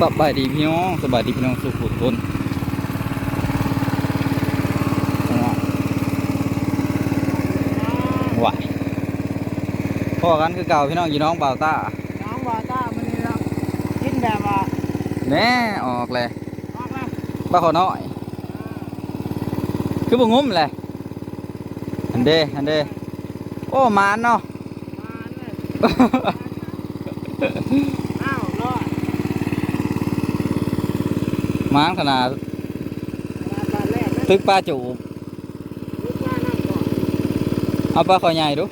สบายดีพี่น้องสบายดีพี่น้องสุขุทุนไหวพอกันคือเก่าพี่น้องยีน้องเบาวต้าน้องว่าต้ามันนี่เรากินแบบว่าแน่ออกเลยออกแล้วป้าขอน้อย คือบ่งุ้มเลยอันเดอันเดโอ้มานเนาะมาเลยอ้าวรอด ม้างธนาตึกป้าจูบเอาป้าคอยใหญ่ดู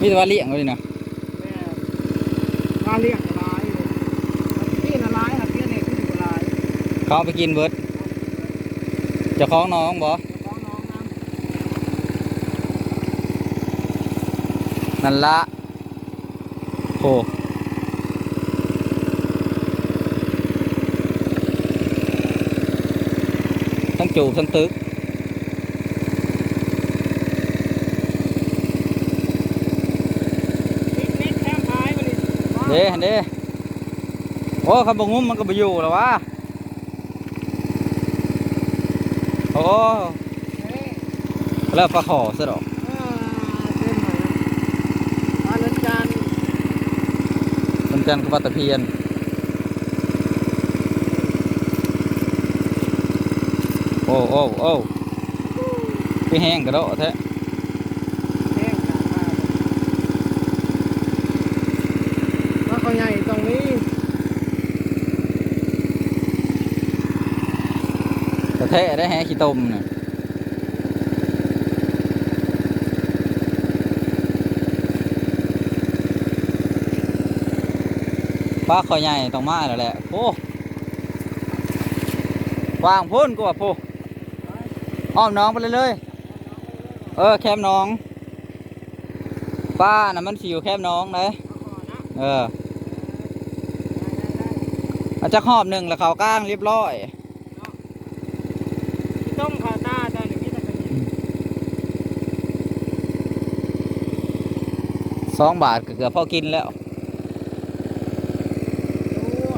มีแต่ว่าเลี้ยงเลยนะปลาเลี้ยงละลายพี่ละลายค่ะพี่เนี่ยพี่ละลายเขาไปกินเบิร์ดจะคล้องน้องบอนั่นละโอ้ ทั้งจูบทั้งตึกเด้เด้โอ้คำบงุ้มมันก็ไปอยู่แล้ววะโอ้แล้วปลาขอซะดอกอ่าเต็มเลยมาเล่นจันกันกับปลาตะเพียน โอ้โอ้โอ้คือแห้งกระโดดแท้แห้งจานมาแล้วก็ใหญ่ตรงนี้กระแทะได้แฮะขี้ตมน่ะปลาคอใหญ่ต้องมาแล้วแหละโอ้วางพุ่นกูว่าพู อ้อมน้องไปเลยเลยเออ แคมน้อง ป้าน่ะมันสิอยู่แคมน้องเลยเอออาจจะหอบหนึ่งแล้วเขาก้างเรียบร้อยต้มขาตาตอนนี้ตะกันสองบาทก็เกือบพอกินแล้วรู้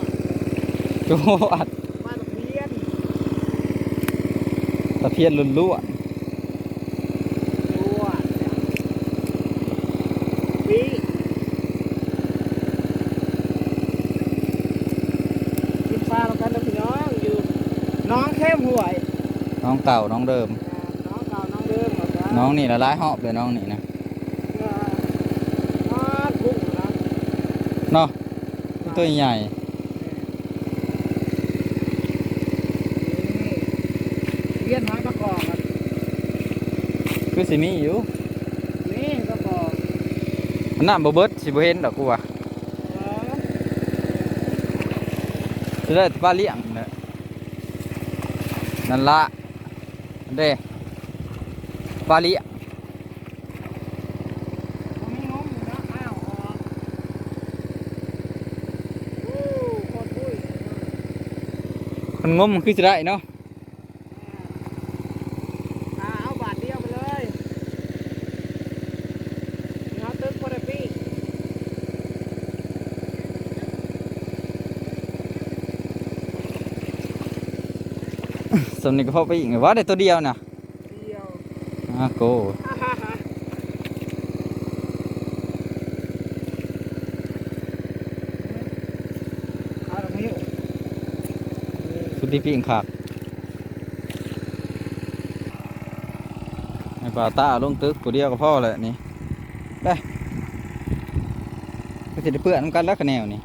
จวด ว่าตะเพียน ตะเพียนลุ่นล้วนรู้วีกินปลาแล้วกันนะพี่น้องอยู่น้องเข้มห่วยๆน้องเก่าน้องเดิม น้องเก่าน้องเดิมเหรอจ๊ะน้องนี่ละลายหอบเลยน้องนี่นะน้องกุ้งนะเนาะตัวใหญ่ เลี้ยนหางกระกอกครับคือสิมีอยู่นี่กระกอกมันน้ำบ่เบิดสิบ่เห็นดอกกูว่าเออจะได้แต่ปลาเลี้ยงเนี่ยนั่นละอันเด้ปลาเลี้ยงตรงนี้งมอยู่นะอ้าวออกอู้โคตรปุ้ยคนงมมันคือจะได้เนาะ อ่าเอาบาทเดียวไปเลยเอาตึกโคตรปี้ สำนึกก็พอไปอีกว่าได้ตัวเดียวน่ะเดียวอะโกฮ่าฮ่าฮ่าเอาตรงนี้สุดที่ปิ้งขากให้ปลาตาลงตึกกูเดียวก็พอแหละนี่ไปก็จะได้เปื้อนน้ำกันแล้วคะแนวนี่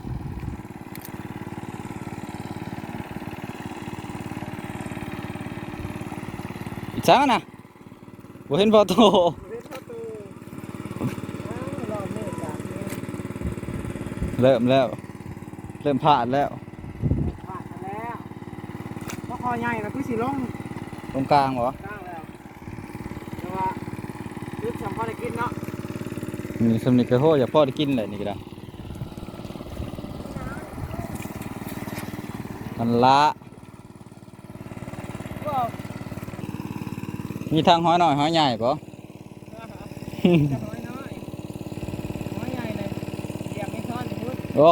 อีกช้างนะบ่เห็นพอโตเฮ็ดประตูอ้าวรอบนี้จากนี้เริ่มแล้ว เริ่มผ่านแล้วผ่านมาแล้วเพราะคอใหญ่นะคือสีลงตรงกลางเหรอกลางแล้วแต่ว่าลึกสำคัญได้กินเนาะมีสำนึกกระโหอย่าพ่อได้กินเลยนี่ก็ได้มันละ มีทางห้อยหน่อยห้อยใหญ่ปะห้อยน้อยน้อยใหญ่เลยเรียกไม่ทอนโอ้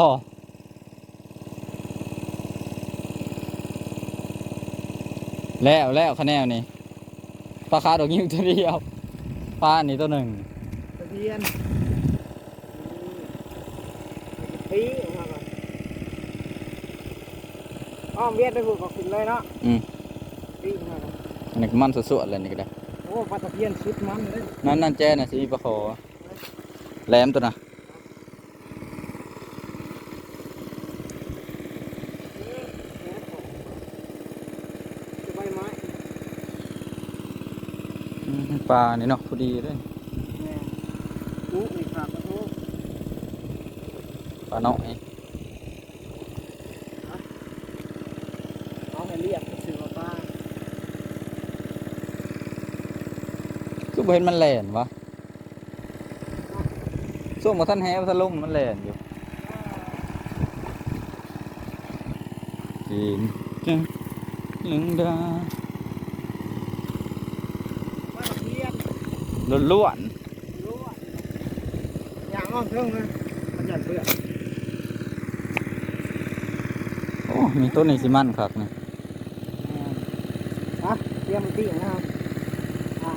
แล้วแล้วคะแนนนี่ปลาคาดอกยิ้วตัวเดียวปลาอันี่ตัวหนึ่งตะเพียนปีออกมาก่อนอ้อมเวียดไปผูกกับขึ้นเลยเนาะอืมปีออกมาก่อน นนี้ก็มันสดๆเลยนี่ก็ได้โอ้ปลาตะเพียนสุดมันเลยนั่นนั่นแจ้น่ะสิมีปลาคอแหลมตัวน่ะจะใบไม้อืมปลานี่เนาะพอดีเลยแม่อู้อีกครับโอ้ปลาน้อยเอาให้เรียกสื่อว่าปลา คือบ่เห็นมันแล่นวะส่วงบ่ทันแฮบ่ทันลงมันแล่นอยู่จริงจังยังดาปลาตะเพียนล้วนรู้อะอย่างอ้อมเทิงนะมันหยันเปลือกๆโอ้ มีต้นนี่สิมันคักนี่ฮะเตรียมตีนะครับอ่า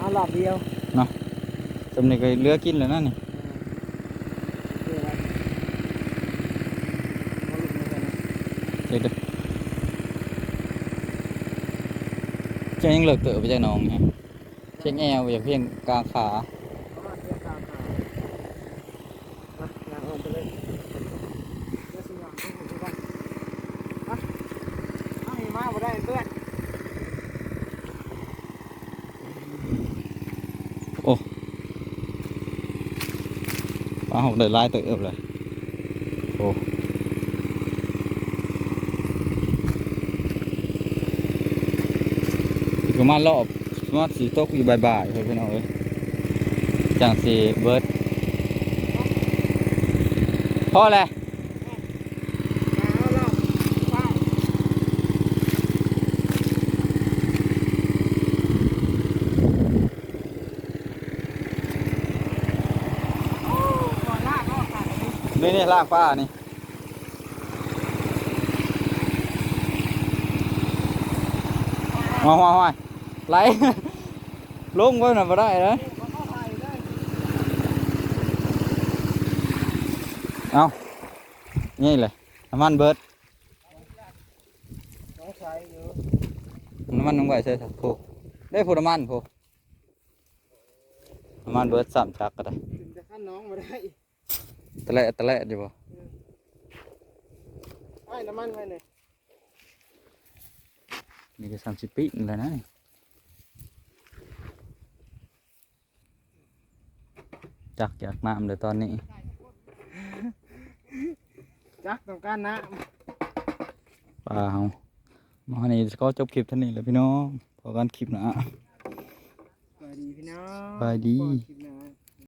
เอารอบเดียวเนาะสำเนี่ก็เหลือกินแล้วนั่นนี่เดี๋ยงเอาลูกมาก่อนนะเดี๋ยวเด้อเจ้ายังเลิกเตอไปจากน้องไงเชียงแอวอย่าเพียงกลางขาเตรียมกลางขาอะอย่างอ้อมไปเลยเดี๋ยวสิอย่างให้ผมดูก่อนอะเอาให้มาบ่ได้เพื่อน ปลาหกได้หลายเตอะเลยโอ้อีกประมาณรอบประมาณสีตกอยู่บ่ายๆเฮ้ยพี่น้องเอ้ยจังสีเบิร์ดพอแล้ว เอารอบไปโอ้ก่อนลากก็ขาดอั นนี้นี่นี่ลากป้านี่มาห้อยห้อยไหลลงไว้หน่อยมาได้นะเขาเข้าไปได้เอานี่เลยน้ำมันเบิร์ดสงสัยอยู่น้ำมันน้องไหวใช่ไหมผูได้ผูน้ำมันผูน้ำมันเบิร์ดสามจักก็ได้ถึงจะขั้นน้องมาได้ ตะและตะและอยู่บ่ไอ้น้ำมันไว้เลยนี่ก็สามสิบปีนี่แหละนะจักอยากน้ำเลยตอนนี้ จักต้องการน้เปล่ามานี่ก็จบคลิปเท่านี้แหล้วพี่น้องพอกันคลิปหนะำสวัสดีพี่น้องสวัสดีพอคลิป